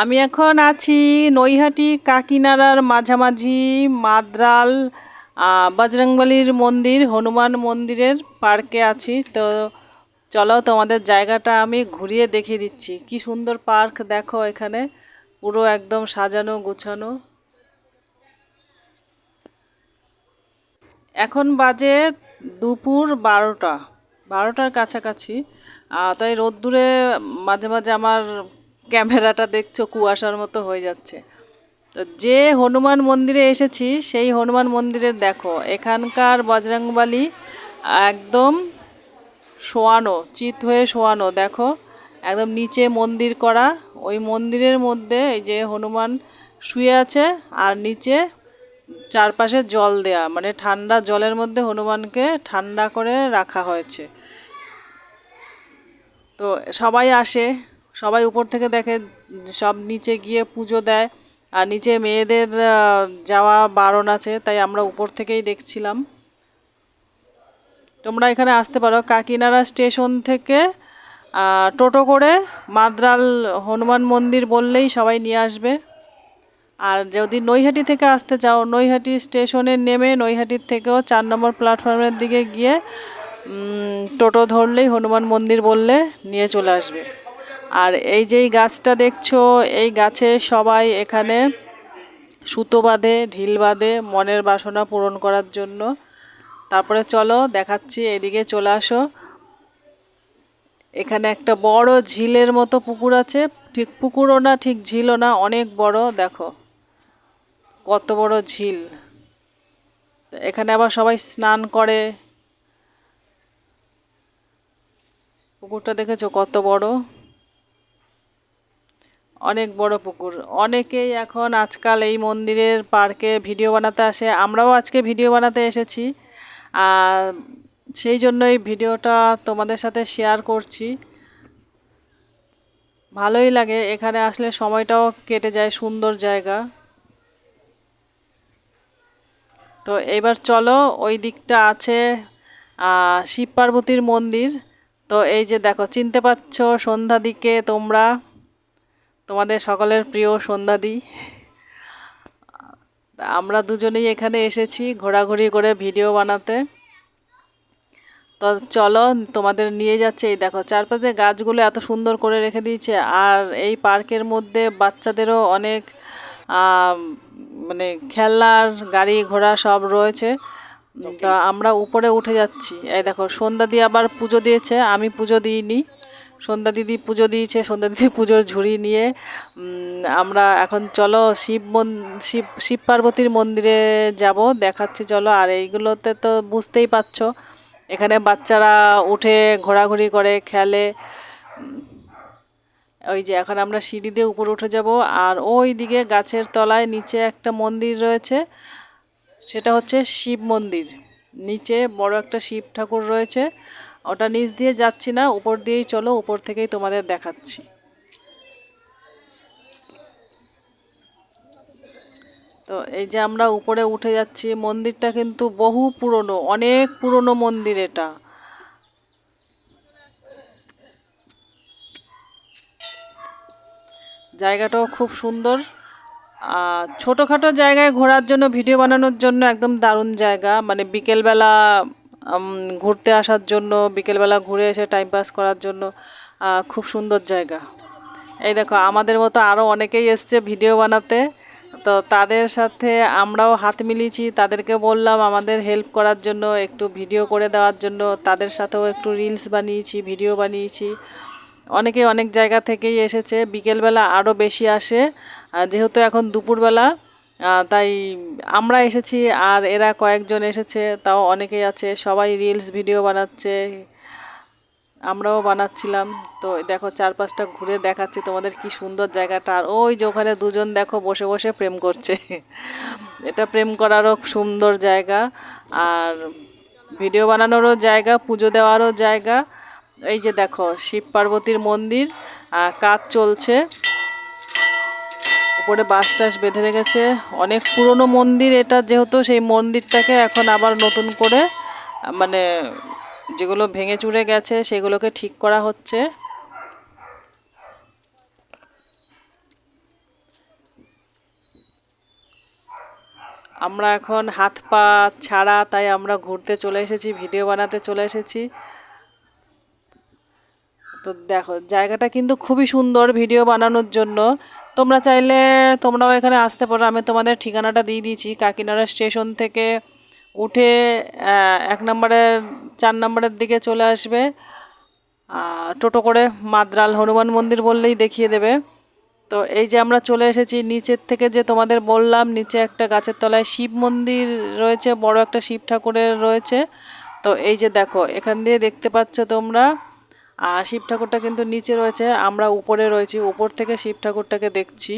আমি এখন আছি নৈহাটি কাকিনাড়ার মাঝামাঝি মাদ্রাল বজরংবলির মন্দির, হনুমান মন্দিরের পার্কে আছি। তো চলো তোমাদের জায়গাটা আমি ঘুরিয়ে দেখিয়ে দিচ্ছি। কি সুন্দর পার্ক দেখো এখানে, পুরো একদম সাজানো গোছানো। এখন বাজে দুপুর বারোটা, বারোটার কাছাকাছি। তাই রোদ্দুরে মাঝে মাঝে আমার ক্যামেরাটা দেখছ, কুয়াশার মতো হয়ে যাচ্ছে। তো যে হনুমান মন্দিরে এসেছি, সেই হনুমান মন্দিরের দেখো, এখানকার বজরংবলী একদম শোয়ানো, চিত হয়ে শোয়ানো, দেখো। একদম নিচে মন্দির করা, ওই মন্দিরের মধ্যে এই যে হনুমান শুয়ে আছে, আর নিচে চারপাশে জল দেয়া মানে ঠান্ডা জলের মধ্যে হনুমানকে ঠান্ডা করে রাখা হয়েছে। তো সবাই আসে সবাই উপর থেকে দেখে, সব নিচে গিয়ে পুজো দেয়। আর নিচে মেয়েদের যাওয়া বারণ আছে, তাই আমরা উপর থেকেই দেখছিলাম। তোমরা এখানে আসতে পারো, কাকিনাড়া স্টেশন থেকে টোটো করে মাদ্রাল হনুমান মন্দির বললেই সবাই নিয়ে আসবে। আর যদি নৈহাটি থেকে আসতে চাও, নৈহাটি স্টেশনে নেমে নৈহাটির থেকেও চার নম্বর প্ল্যাটফর্মের দিকে গিয়ে টোটো ধরলেই হনুমান মন্দির বললে নিয়ে চলে আসবে। আর এই যেই গাছটা দেখছ, এই গাছে সবাই এখানে সুতো বাঁধে, ঢিল বাঁধে, মনের বাসনা পূরণ করার জন্য। তারপরে চলো, দেখাচ্ছি, এদিকে চলে আসো। এখানে একটা বড় ঝিলের মতো পুকুর আছে। ঠিক পুকুরও না, ঠিক ঝিলও না, অনেক বড়, দেখো। কত বড় ঝিল। এখানে আবার সবাই স্নান করে। পুকুরটা দেখেছ কত বড়? অনেক বড় পুকুর। অনেকেই এখন আজকাল এই মন্দিরের পার্কে ভিডিও বানাতে আসে। আমরাও আজকে ভিডিও বানাতে এসেছি। আর সেই জন্যই ভিডিওটা তোমাদের সাথে শেয়ার করছি। ভালোই লাগে, এখানে আসলে সময়টাও কেটে যায়, সুন্দর জায়গা। তো এবার চলো, ওই দিকটা আছে শিব পার্বতীর মন্দির। তো এই যে দেখো, চিনতে পারছ সন্ধ্যা দিকে তোমরা। তোমাদের সকলের প্রিয় সন্ধ্যাদি। আমরা দুজনেই এখানে এসেছি ঘোরাঘুরি করে ভিডিও বানাতে। তো চলো তোমাদের নিয়ে যাচ্ছে, এই দেখো চারপাশে গাছগুলো এত সুন্দর করে রেখে দিয়েছে, আর এই পার্কের মধ্যে বাচ্চাদেরও অনেক মানে খেলনার, গাড়ি ঘোড়া সব রয়েছে। তা আমরা উপরে উঠে যাচ্ছি, এই দেখো সন্ধ্যা দিয়ে আবার পুজো দিয়েছে, আমি পুজো দিইনি। সন্ধ্যা দিদি পুজো দিয়েছে, সন্ধ্যা দিদি পুজোর ঝুড়ি নিয়ে আমরা এখন চলো শিব মন, শিব শিব পার্বতীর মন্দিরে যাব, দেখাচ্ছি, চলো, আর এইগুলোতে তো বুঝতেই পারছ, এখানে বাচ্চারা উঠে ঘোরাঘুরি করে, খেলে ওই যে এখন আমরা সিঁড়ি দিয়ে উপরে উঠে যাব, আর ওই দিকে গাছের তলায় নিচে একটা মন্দির রয়েছে, সেটা হচ্ছে শিব মন্দির, নিচে বড় একটা শিব ঠাকুর রয়েছে ওটা নিচ দিয়ে যাচ্ছি না, উপর দিয়েই চলো, উপর থেকেই তোমাদের দেখাচ্ছি। তো এই যে আমরা উপরে উঠে যাচ্ছি, মন্দিরটা কিন্তু বহু পুরনো, অনেক পুরনো মন্দির এটা। জায়গাটাও খুব সুন্দর। ছোটোখাটো জায়গায় ঘোরার জন্য, ভিডিও বানানোর জন্য একদম দারুণ জায়গা। মানে বিকেলবেলা ঘুরতে আসার জন্য, বিকেলবেলা ঘুরে এসে টাইম পাস করার জন্য খুব সুন্দর জায়গা। এই দেখো, আমাদের মতো আরও অনেকেই এসছে ভিডিও বানাতে। তো তাদের সাথে আমরাও হাত মিলিয়েছি। তাদেরকে বললাম, আমাদের হেল্প করার জন্য, একটু ভিডিও করে দেওয়ার জন্য। তাদের সাথেও একটু রিলস বানিয়েছি ভিডিও বানিয়েছি। অনেকে অনেক জায়গা থেকেই এসেছে। বিকেলবেলা আরও বেশি আসে। যেহেতু এখন দুপুরবেলা তাই আমরা এসেছি আর এরা কয়েকজন এসেছে, তাও অনেকেই আছে, সবাই রিলস ভিডিও বানাচ্ছে, আমরাও বানাচ্ছিলাম। তো দেখো চারপাশটা ঘুরে দেখাচ্ছি তোমাদের কি সুন্দর জায়গাটা। আর ওই যে ওখানে দুজন দেখো বসে বসে প্রেম করছে। এটা প্রেম করারও সুন্দর জায়গা। আর ভিডিও বানানোরও জায়গা, পুজো দেওয়ারও জায়গা। এই যে দেখো শিব পার্বতীর মন্দির কাজ চলছে। ওপরে বাঁশ টাস বেঁধে রেখেছে। অনেক পুরনো মন্দির এটা যেহেতু, সেই মন্দিরটাকে এখন আবার নতুন করে মানে যেগুলো ভেঙে চুরে গেছে সেগুলোকে ঠিক করা হচ্ছে। আমরা এখন হাত পা ছাড়া, তাই আমরা ঘুরতে চলে এসেছি, ভিডিও বানাতে চলে এসেছি। তো দেখো, জায়গাটা কিন্তু খুবই সুন্দর ভিডিও বানানোর জন্য। তোমরা চাইলে তোমরাও এখানে আসতে পারো। আমি তোমাদের ঠিকানাটা দিয়ে দিয়েছি। কাকিনাড়া স্টেশন থেকে উঠে এক নম্বরের চার নম্বরের দিকে চলে আসবে। টোটো করে মাদ্রাল হনুমান মন্দির বললেই দেখিয়ে দেবে। তো এই যে আমরা চলে এসেছি, নিচের থেকে যে তোমাদের বললাম, নিচে একটা গাছের তলায় শিব মন্দির রয়েছে, বড় একটা শিব ঠাকুরের রয়েছে। তো এই যে দেখো, এখান দিয়ে দেখতে পাচ্ছ তোমরা আর শিব ঠাকুরটা কিন্তু নিচে রয়েছে, আমরা উপরে রয়েছি, উপর থেকে শিব ঠাকুরটাকে দেখছি।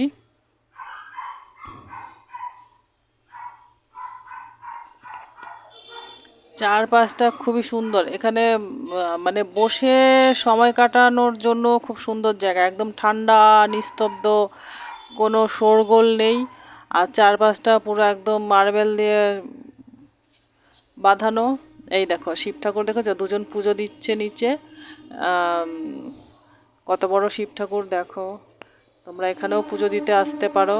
চারপাশটা খুবই সুন্দর, এখানে মানে বসে সময় কাটানোর জন্য খুব সুন্দর জায়গা, একদম ঠান্ডা, নিস্তব্ধ, কোনো শোরগোল নেই। আর চারপাশটা পুরো একদম মার্বেল দিয়ে বাঁধানো। এই দেখো, শিব ঠাকুর দেখেছ? দুজন পুজো দিচ্ছে নিচে। কত বড় শিব ঠাকুর দেখো। তোমরা এখানেও পুজো দিতে আসতে পারো।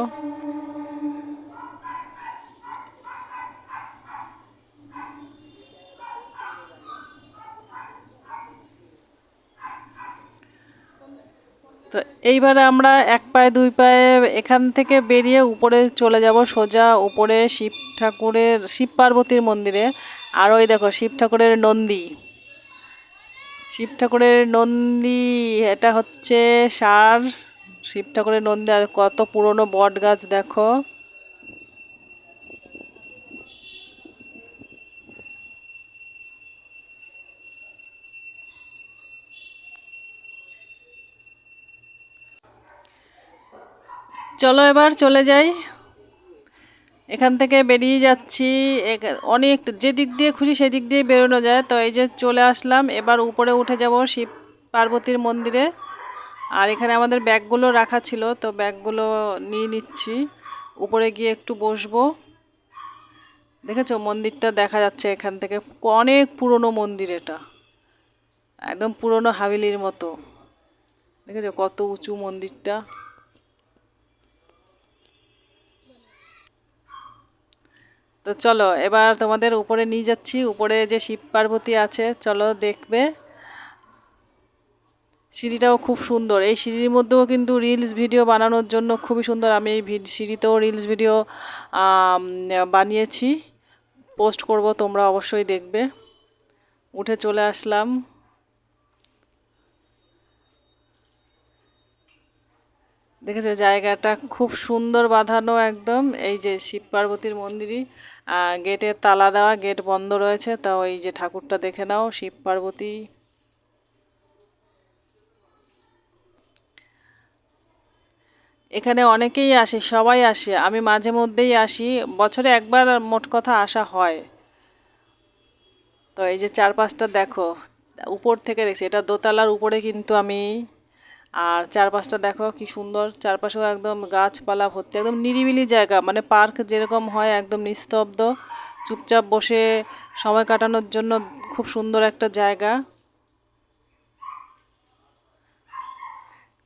তো এইবারে আমরা এক পায়ে, দুই পায়ে এখান থেকে বেরিয়ে উপরে চলে যাব সোজা উপরে শিব ঠাকুরের, শিব পার্বতীর মন্দিরে। আর ওই দেখো, শিব ঠাকুরের নন্দী। শিব ঠাকুরের নন্দী, এটা হচ্ছে সার। শিব ঠাকুরের নন্দী, আর কত পুরনো বট গাছ দেখো। চলো এবার চলে যাই। এখান থেকে বেরিয়ে যাচ্ছি। অনেক যে দিক দিয়ে খুশি সেদিক দিয়ে বেরোনো যায়। তো এই যে চলে আসলাম, এবার উপরে উঠে যাব শিব পার্বতীর মন্দিরে। আর এখানে আমাদের ব্যাগগুলো রাখা ছিল, তো ব্যাগগুলো নিয়ে নিচ্ছি। উপরে গিয়ে একটু বসবো। দেখেছ? মন্দিরটা দেখা যাচ্ছে এখান থেকে। অনেক পুরনো মন্দির এটা। একদম পুরনো হাভেলির মতো। দেখেছ? কত উঁচু মন্দিরটা। তো চলো, এবার তোমাদের উপরে নিয়ে যাচ্ছি। উপরে যে শিব পার্বতী আছে, চলো দেখবে। সিঁড়িটাও খুব সুন্দর। এই সিঁড়ির মধ্যেও কিন্তু রিলস ভিডিও বানানোর জন্য খুবই সুন্দর। আমি এই সিঁড়িতেও রিলস ভিডিও বানিয়েছি। পোস্ট করব, তোমরা অবশ্যই দেখবে। উঠে চলে আসলাম। দেখেছ জায়গাটা খুব সুন্দর বাঁধানো একদম। এই যে শিব পার্বতীর মন্দিরই আহ, গেটে তালা দেওয়া গেট বন্ধ রয়েছে তো ওই যে ঠাকুরটা দেখে নাও শিব পার্বতী। এখানে অনেকেই আসে সবাই আসে আমি মাঝে মধ্যেই আসি বছরে একবার মোট কথা আসা হয়। তো এই যে চারপাশটা দেখো উপর থেকে দেখছি এটা দোতলার উপরে কিন্তু আমি আর চারপাশটা দেখো কি সুন্দর, চারপাশেও একদম গাছপালা ভর্তি, একদম নিরিবিলি জায়গা মানে পার্ক যেরকম হয় একদম নিস্তব্ধ। চুপচাপ বসে সময় কাটানোর জন্য খুব সুন্দর একটা জায়গা।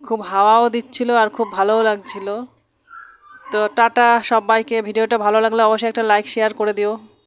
খুব হাওয়াও দিচ্ছিল আর খুব ভালোও লাগছিল। তো টাটা সবাইকে, ভিডিওটা ভালো লাগলে অবশ্যই একটা লাইক শেয়ার করে দিও।